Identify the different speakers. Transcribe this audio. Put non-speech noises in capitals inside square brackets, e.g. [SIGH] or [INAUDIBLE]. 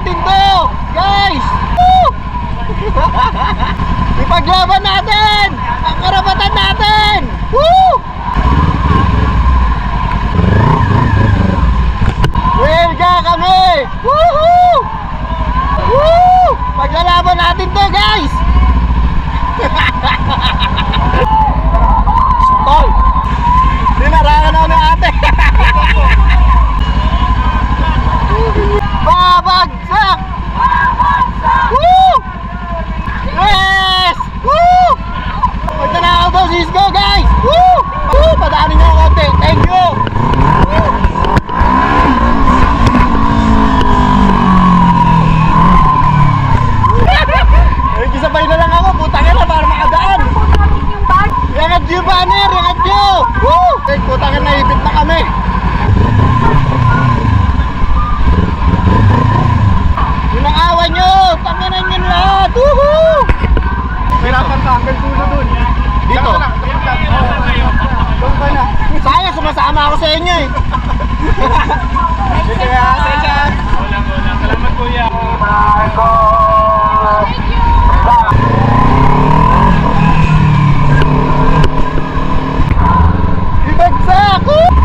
Speaker 1: natin to, guys! [LAUGHS] sa inyo eh. Sige ha, sa inyo. Ulang, ulang. Salamat
Speaker 2: kuya. Marco!
Speaker 1: Thank you! Ibagsak! Ibagsak!